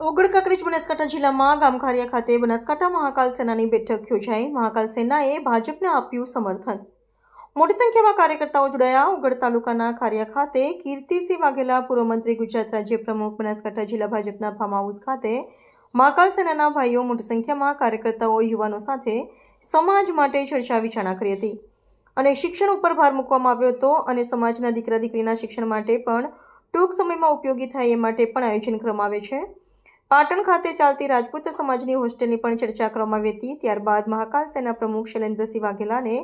ઓગળ કાંકરેજ બનાસકાંઠા જિલ્લામાં ગામખારિયા ખાતે બનાસકાંઠા મહાકાલ સેનાની બેઠક યોજાઈ. મહાકાલ સેનાએ ભાજપને આપ્યું સમર્થન. મોટી સંખ્યામાં કાર્યકર્તાઓ જોડાયા. ઓગળ તાલુકાના ખારિયા ખાતે કીર્તિસિંહ વાઘેલા, પૂર્વ મંત્રી ગુજરાત રાજ્ય પ્રમુખ, બનાસકાંઠા જિલ્લા ભાજપના ફાર્મ હાઉસ ખાતે મહાકાલ સેનાના ભાઈઓ મોટી સંખ્યામાં કાર્યકર્તાઓ, યુવાનો સાથે સમાજ માટે ચર્ચા વિચારણા કરી હતી. અને શિક્ષણ ઉપર ભાર મૂકવામાં આવ્યો હતો અને સમાજના દીકરા દીકરીના શિક્ષણ માટે પણ ટૂંક સમયમાં ઉપયોગી થાય એ માટે પણ આયોજન કરવામાં આવે છે. પાટણ ખાતે ચાલતી રાજપૂત સમાજની હોસ્ટેલની પણ ચર્ચા કરવામાં આવી હતી. ત્યારબાદ મહાકાલ સેના પ્રમુખ શૈલેન્દ્રસિંહ વાઘેલાને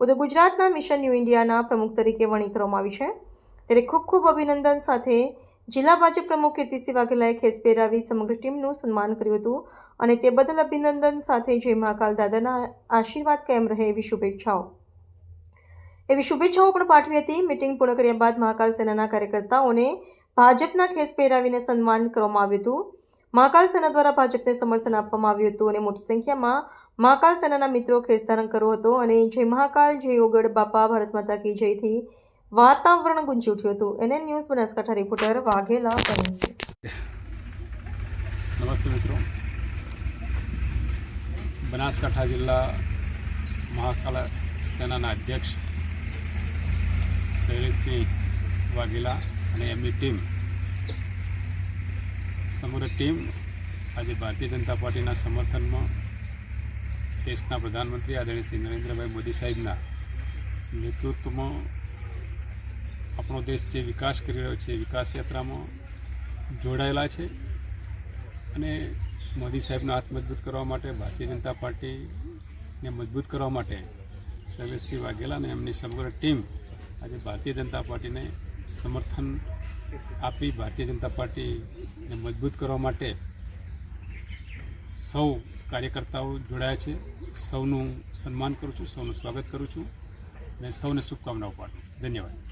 ઉત્તર ગુજરાતના મિશન ન્યૂ ઇન્ડિયાના પ્રમુખ તરીકે વણી કરવામાં આવી છે. ત્યારે ખૂબ ખૂબ અભિનંદન સાથે જિલ્લા ભાજપ પ્રમુખ કીર્તિસિંહ વાઘેલાએ ખેસ પહેરાવી સમગ્ર ટીમનું સન્માન કર્યું હતું અને તે બદલ અભિનંદન સાથે જય મહાકાલ દાદાના આશીર્વાદ કાયમ રહે એવી શુભેચ્છાઓ. એવી શુભેચ્છાઓ પણ પાઠવી હતી. મિટિંગ પૂર્ણ કર્યા બાદ મહાકાલ સેનાના કાર્યકર્તાઓને ભાજપના ખેસ પહેરાવીને સન્માન કરવામાં આવ્યું હતું. મહાકાલ સેના દ્વારા ભાજપને સમર્થન આપવામાં આવ્યું હતું અને મોટી સંખ્યામાં મહાકાલ સેનાના મિત્રો ખેસ ધારણ કર્યો હતો અને જય મહાકાલ, જય ઓગળ, બાપા, ભારત માતા કી જયથી વાતાવરણ ગુંજી ઉઠ્યું હતું. NN news, Banaskantha reporter Vaghela બની નમસ્તે મિત્રો. બનાસકાંઠા જિલ્લા મહાકાલ સેનાના અધ્યક્ષ શૈલેષસિંહ વાઘેલા અને એમની ટીમ સમગ્ર ટીમ આજે ભારતીય જનતા પાર્ટીના સમર્થનમાં દેશના પ્રધાનમંત્રી આદરણીય શ્રી નરેન્દ્રભાઈ મોદી સાહેબના નેતૃત્વમાં આપણો દેશ જે વિકાસ કરી રહ્યો છે, વિકાસ યાત્રામાં જોડાયેલા છે અને મોદી સાહેબનો હાથ મજબૂત કરવા માટે, ભારતીય જનતા પાર્ટીને મજબૂત કરવા માટે સર્વેશ્રી વાઘેલા અને એમની સમગ્ર ટીમ આજે ભારતીય જનતા પાર્ટીને સમર્થન આપી ભારતીય જનતા પાર્ટીને મજબૂત કરવા માટે સૌ કાર્યકર્તાઓ જોડાયા છે. સૌનું સન્માન કરું છું, સૌનું સ્વાગત કરું છું અને સૌને શુભકામનાઓ પાઠવું ધન્યવાદ.